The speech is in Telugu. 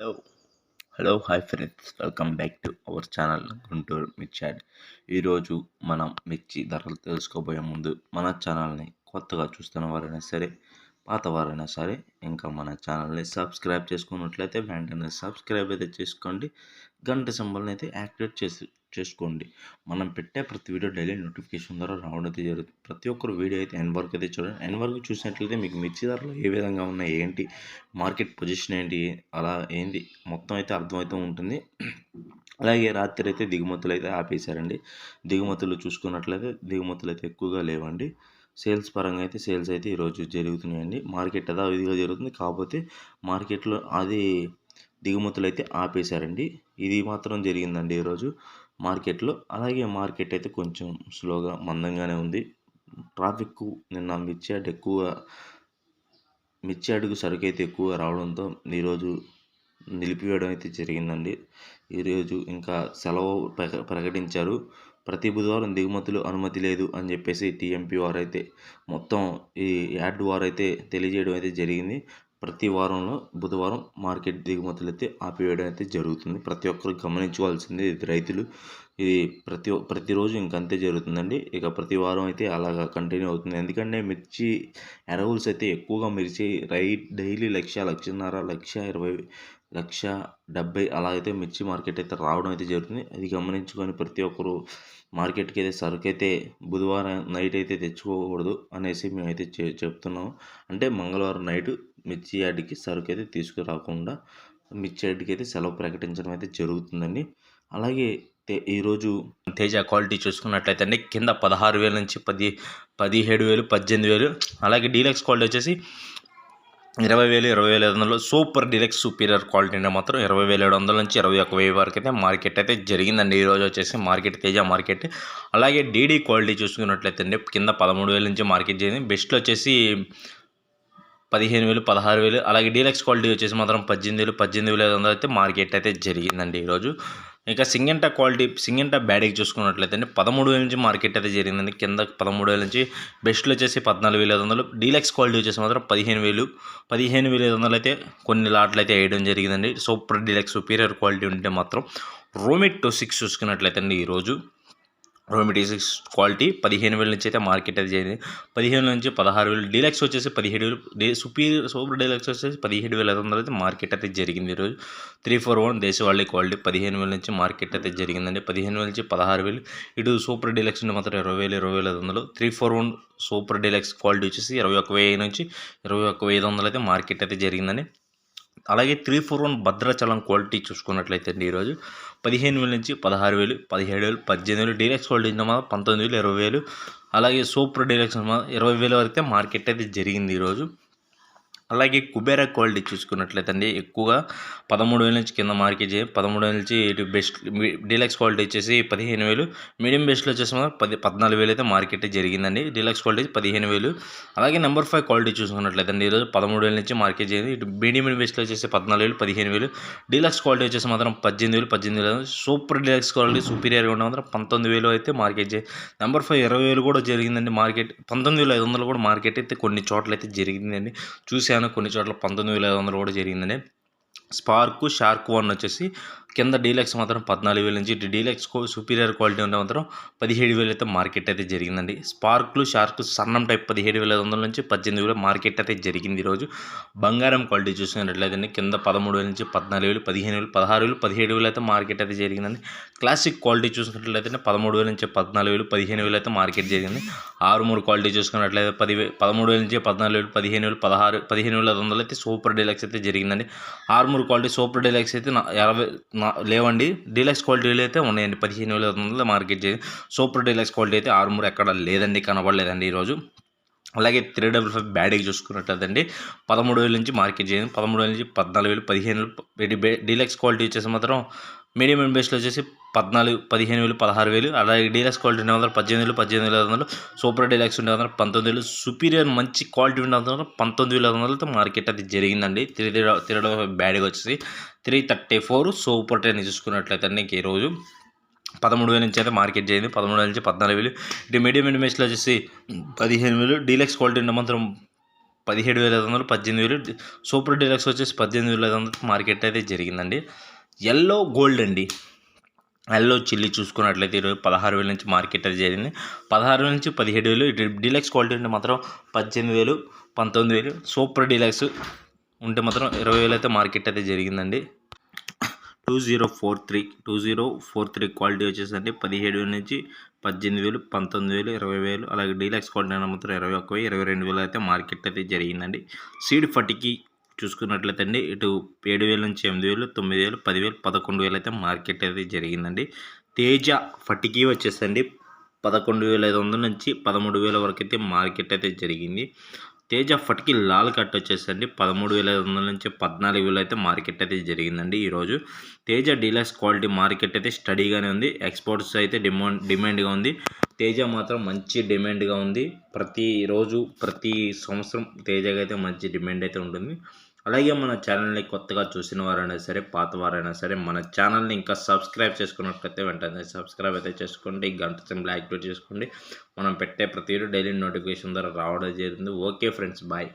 Hello hello hi friends welcome back to our channel Guntur మిర్చాడ్ ఈరోజు మనం మిర్చి ధరలు తెలుసుకోబోయే ముందు మన ఛానల్ని కొత్తగా చూస్తున్న వారైనా సరే పాతవారైనా సరే ఇంకా మన ఛానల్ని సబ్స్క్రైబ్ చేసుకున్నట్లయితే వెంటనే సబ్స్క్రైబ్ అయితే చేసుకోండి. గంట సింబల్ని అయితే యాక్టివేట్ చేసి చేసుకోండి. మనం పెట్టే ప్రతి వీడియో డైలీ నోటిఫికేషన్ ద్వారా రావడం అయితే జరుగుతుంది. ప్రతి ఒక్కరు వీడియో అయితే ఎన్ వరకు అయితే చూడండి. ఎన్ వరకు చూసినట్లయితే మీకు మిర్చి ధరలు ఏ విధంగా ఉన్నాయి ఏంటి మార్కెట్ పొజిషన్ ఏంటి అలా ఏంటి మొత్తం అయితే అర్థమవుతూ ఉంటుంది. అలాగే రాత్రి అయితే దిగుమతులు అయితే ఆపేశారండి. దిగుమతులు చూసుకున్నట్లయితే దిగుమతులు అయితే ఎక్కువగా లేవండి. సేల్స్ పరంగా అయితే సేల్స్ అయితే ఈరోజు జరుగుతున్నాయండి. మార్కెట్ యథావిధిగా జరుగుతుంది. కాకపోతే మార్కెట్లో అది దిగుమతులు అయితే ఆపేశారండి. ఇది మాత్రం జరిగిందండి ఈరోజు మార్కెట్లో. అలాగే మార్కెట్ అయితే కొంచెం స్లోగా మందంగానే ఉంది. ట్రాఫిక్ నిన్న మిర్చాడ్ ఎక్కువ మిర్చి సరుకు అయితే ఎక్కువ రావడంతో ఈరోజు నిలిపివేయడం అయితే జరిగిందండి. ఈరోజు ఇంకా సెలవు ప్రకటించారు. ప్రతి బుధవారం దిగుమతులు అనుమతి లేదు అని చెప్పేసి టీఎంపీ వారు అయితే మొత్తం ఈ యాడ్ వారు అయితే తెలియజేయడం అయితే జరిగింది. ప్రతి వారంలో బుధవారం మార్కెట్ దిగుమతులు అయితే ఆపివేయడం అయితే జరుగుతుంది. ప్రతి ఒక్కరు గమనించుకోవాల్సింది ఇది రైతులు ఇది ప్రతి ప్రతిరోజు ఇంకంతే జరుగుతుందండి. ఇక ప్రతి వారం అయితే అలాగా కంటిన్యూ అవుతుంది. ఎందుకంటే మిర్చి ఎరవుల్స్ అయితే ఎక్కువగా మిర్చి రై డైలీ లక్ష లక్షన్నర లక్ష ఇరవై లక్ష డెబ్బై అలా అయితే మిర్చి మార్కెట్ అయితే రావడం అయితే జరుగుతుంది. అది గమనించుకొని ప్రతి ఒక్కరు మార్కెట్కి అయితే సరుకు అయితే బుధవారం నైట్ అయితే తెచ్చుకోకూడదు అనేసి మేమైతే చె చెప్తున్నాము. అంటే మంగళవారం నైట్ మిర్చి యార్డ్కి సరుకు అయితే తీసుకురాకుండా మిర్చి యార్డ్కి అయితే సెలవు ప్రకటించడం అయితే జరుగుతుందండి. అలాగే ఈరోజు తేజ క్వాలిటీ చూసుకున్నట్లయితే అండి కింద పదహారు వేల నుంచి పది పదిహేడు వేలు పద్దెనిమిది వేలు అలాగే డీలక్స్ క్వాలిటీ వచ్చేసి ఇరవై వేలు ఇరవై వేల ఐదు వందలు సూపర్ డీలక్స్ సూపీరియర్ క్వాలిటీ మాత్రం ఇరవై వేల ఏడు వందల నుంచి ఇరవై ఒక వెయ్యి వరకు అయితే మార్కెట్ అయితే జరిగిందండి. ఈరోజు వచ్చేసి మార్కెట్ తేజ మార్కెట్. అలాగే డీడీ క్వాలిటీ చూసుకున్నట్లయితే అండి కింద పదమూడు వేల నుంచి మార్కెట్ జరిగింది. బెస్ట్లో వచ్చేసి పదిహేను వేలు పదహారు వేలు అలాగే డీలక్స్ క్వాలిటీ వచ్చేసి మాత్రం పద్దెనిమిది వేలు పద్దెనిమిది వేల ఐదు వందలు అయితే మార్కెట్ అయితే జరిగిందండి ఈరోజు ఇక సింగంటా క్వాలిటీ సింగంటా బ్యాడీకి చూసుకున్నట్లయితే పదమూడు వేల నుంచి మార్కెట్ అయితే జరిగిందండి. కింద పదమూడు వేల నుంచి బెస్ట్లు వచ్చేసి పద్నాలుగు వేల ఐదు వందలు. డీలక్స్ క్వాలిటీ వచ్చేసి మాత్రం పదిహేను వేలు. పదిహేను వేల ఐదు వందలు అయితే కొన్ని లాట్లు అయితే వేయడం జరిగిందండి. సూపర్ డీలక్స్ సుపీరియర్ క్వాలిటీ ఉంటే మాత్రం రోమిట్ టూ సిక్స్ చూసుకున్నట్లయితే అండి ఈరోజు రోమిటీ సిక్స్ క్వాలిటీ పదిహేను వేల నుంచి అయితే మార్కెట్ అయితే జరిగింది. పదిహేను నుంచి పదహారు వేలు డీలక్స్ వచ్చేసి పదిహేడు వేలు డే సుపీరియర్ సూపర్ డీలక్స్ వచ్చేసి పదిహేడు వేల ఐదు వందలు అయితే మార్కెట్ అయితే జరిగింది ఈరోజు. త్రీ ఫోర్ వన్ దేశవాళీ క్వాలిటీ పదిహేను వేల నుంచి మార్కెట్ అయితే జరిగిందండి. పదిహేను వేల నుంచి పదహారు వేలు ఇటు సూపర్ డీలక్స్ నుండి మాత్రం ఇరవై వేలు ఇరవై వేల ఐదు వందలు. Three four one super deluxe quality వచ్చేసి ఇరవై ఒక వెయ్యి నుంచి ఇరవై ఒక వెయ్యి వందలు అయితే మార్కెట్ అయితే జరిగిందండి. అలాగే three four one Bhadrachalam quality చూసుకున్నట్లయితే అండి ఈరోజు. పదిహేను వేల నుంచి పదహారు వేలు పదిహేడు వేలు పద్దెనిమిది వేలు డీలక్స్ క్వాలిటీ పంతొమ్మిది వేలు ఇరవై వేలు అలాగే సూపర్ డీలక్స్ ఇరవై వేల వరకు మార్కెట్ అయితే జరిగింది ఈరోజు. అలాగే కుబేరా క్వాలిటీ చూసుకున్నట్లయితే అండి ఎక్కువగా పదమూడు వేల నుంచి కింద మార్కెట్ పదమూడు వేల నుంచి ఇటు బెస్ట్ డీలక్స్ క్వాలిటీ వచ్చేసి పదిహేను వేలు. మీడియం బెస్ట్లో వచ్చేసి పది పద్నాలుగు వేలు అయితే మార్కెట్ జరిగిందండి. డీలక్స్ క్వాలిటీ పదిహేను వేలు. అలాగే నెంబర్ ఫైవ్ క్వాలిటీ చూసుకున్నట్లయితే అండి ఈరోజు పదమూడు వేల నుంచి మార్కెట్ చేయండి ఇటు మీడియం బెస్ట్లో వచ్చేసి పద్నాలుగు వేలు పదిహేను వేలు. డీలక్స్ క్వాలిటీ వచ్చేసి మాత్రం పద్దెనిమిది వేలు పద్దెనిమిది వేలు. సూపర్ డీలక్స్ క్వాలిటీ సూపీరియర్గా ఉండడం మాత్రం పంతొమ్మిది వేలు అయితే మార్కెట్ చేయి నెంబర్ ఫైవ్ ఇరవై వేలు కూడా జరిగిందండి మార్కెట్. పంతొమ్మిది వేల ఐదు వందలు కూడా మార్కెట్ అయితే కొన్ని చోట్ల అయితే జరిగిందండి. కొన్ని చోట్ల పంతొమ్మిది వేల ఐదు వందలు కూడా జరిగిందని స్పార్కు షార్క్ వన్ వచ్చేసి కింద డీలక్స్ మాత్రం పద్నాలుగు వేల నుంచి డీలక్స్ సుపీరియర్ క్వాలిటీ ఉంటే మాత్రం పదిహేడు వేలు అయితే మార్కెట్ అయితే జరిగిందండి. స్పార్క్లు షార్క్ సన్నం టైప్ పదిహేడు వేల ఐదు వందల నుంచి పద్దెనిమిది వేల మార్కెట్ అయితే జరిగింది ఈరోజు. బంగారం క్వాలిటీ చూసినట్లయితే కింద పదమూడు వేల నుంచి పద్నాలుగు వేలు పదిహేను వేలు పదహారు వేలు పదిహేడు వేలు అయితే మార్కెట్ అయితే జరిగిందండి. క్లాసిక్ క్వాలిటీ చూసుకున్నట్లయితే పదమూడు వేల నుంచి పద్నాలుగు వేలు పదిహేను వేలు అయితే మార్కెట్ జరిగింది. ఆరు మూడు క్వాలిటీ చూసుకున్నట్లయితే పది పదమూడు వేల నుంచి పద్నాలుగు వేలు పదిహేను వేలు పదహారు పదిహేను వేల ఐదు వందలు అయితే సూపర్ డీలక్స్ అయితే జరిగిందండి. ఆరుమూరు క్వాలిటీ సూపర్ డీలక్స్ అయితే అరవై లేవండి. డీలక్స్ క్వాలిటీలు అయితే ఉన్నాయండి. పదిహేను వేల వందలు మార్కెట్ సూపర్ డీలక్స్ క్వాలిటీ అయితే ఆరుమూరు ఎక్కడ లేదండి. కనబడలేదండి ఈరోజు. అలాగే త్రీ డబుల్ ఫైవ్ బ్యాడీకి చూసుకున్నట్లయితే పదమూడు వేల నుంచి మార్కెట్ చేయండి. పదమూడు వేల నుంచి పద్నాలుగు వేలు పదిహేను వేలు డీలక్స్ క్వాలిటీ వచ్చేసి మాత్రం మీడియం అండ్ బేస్లో వచ్చేసి పద్నాలుగు పదిహేను వేలు పదహారు వేలు. అలాగే డీలక్స్ క్వాలిటీ ఉండే వందలు పద్దెనిమిది వేలు పద్దెనిమిది వేల ఐదు వందలు. సూపర్ డీలక్స్ ఉండే వందలు పంతొమ్మిది వేలు. సుపీరియర్ మంచి క్వాలిటీ ఉండే వందలు పంతొమ్మిది వేల ఐదు వందలతో మార్కెట్ అది జరిగిందండి. త్రీ త్రీ బ్యాడ్గా వచ్చేసి three thirty four super ten చూసుకున్నట్లయితే నీకు ఈరోజు పదమూడు వేల నుంచి అయితే మార్కెట్ చేయండి పదమూడు వేల నుంచి పద్నాలుగు వేలు. ఇటు మీడియం అండ్ వచ్చేసి పదిహేను వేలు. డీలక్స్ క్వాలిటీ ఉండే మాత్రం పదిహేడు వేల ఐదు వందలు పద్దెనిమిది వేలు. సూపర్ డీలక్స్ వచ్చేసి పద్దెనిమిది వేల ఐదు వందలు మార్కెట్ అయితే జరిగిందండి. ఎల్లో గోల్డ్ అండి. ఎల్లో చిల్లీ చూసుకున్నట్లయితే ఈరోజు పదహారు వేల నుంచి మార్కెట్ అయితే జరిగింది. పదహారు వేల నుంచి పదిహేడు వేలు. డీలక్స్ క్వాలిటీ ఉంటే మాత్రం పద్దెనిమిది వేలు పంతొమ్మిది వేలు. సూపర్ డీలక్స్ ఉంటే మాత్రం ఇరవై వేలు అయితే మార్కెట్ అయితే జరిగిందండి. Two zero four three two zero four three quality వచ్చేసండి పదిహేడు వేల నుంచి పద్దెనిమిది వేలు పంతొమ్మిది వేలు ఇరవై వేలు. అలాగే డీలక్స్ క్వాలిటీ అయినా మాత్రం ఇరవై ఒక్క ఇరవై రెండు వేలు అయితే మార్కెట్ అయితే జరిగిందండి. సీడ్ ఫటికి చూసుకున్నట్లయితే అండి ఇటు ఏడు వేల నుంచి ఎనిమిది వేలు తొమ్మిది వేలు పదివేలు పదకొండు వేలు అయితే మార్కెట్ అయితే జరిగిందండి. తేజ ఫటికి వచ్చేసండి పదకొండు వేల ఐదు వందల నుంచి పదమూడు వేల వరకు అయితే మార్కెట్ అయితే జరిగింది. తేజ ఫటికి లాల్ కట్ వచ్చేసండి పదమూడు వేల ఐదు వందల నుంచి పద్నాలుగు వేలు అయితే మార్కెట్ అయితే జరిగిందండి ఈరోజు. తేజ డీలక్స్ క్వాలిటీ మార్కెట్ అయితే స్టడీగానే ఉంది ఎక్స్పోర్ట్స్ అయితే డిమాండ్ డిమాండ్గా ఉంది. తేజ మాత్రం మంచి డిమాండ్గా ఉంది. ప్రతిరోజు ప్రతి సంవత్సరం తేజగా అయితే మంచి డిమాండ్ అయితే ఉంటుంది. అలాగే మన ఛానల్ని కొత్తగా చూసిన వారైనా సరే పాత వారైనా సరే మన ఛానల్ని ఇంకా సబ్స్క్రైబ్ చేసుకున్నట్లయితే వెంటనే సబ్స్క్రైబ్ అయితే చేసుకోండి గంట సింబల్ యాక్టివేట్ చేసుకోండి. మనం పెట్టే ప్రతిరోజు డైలీ నోటిఫికేషన్ ద్వారా రావడం జరిగింది. Okay friends bye.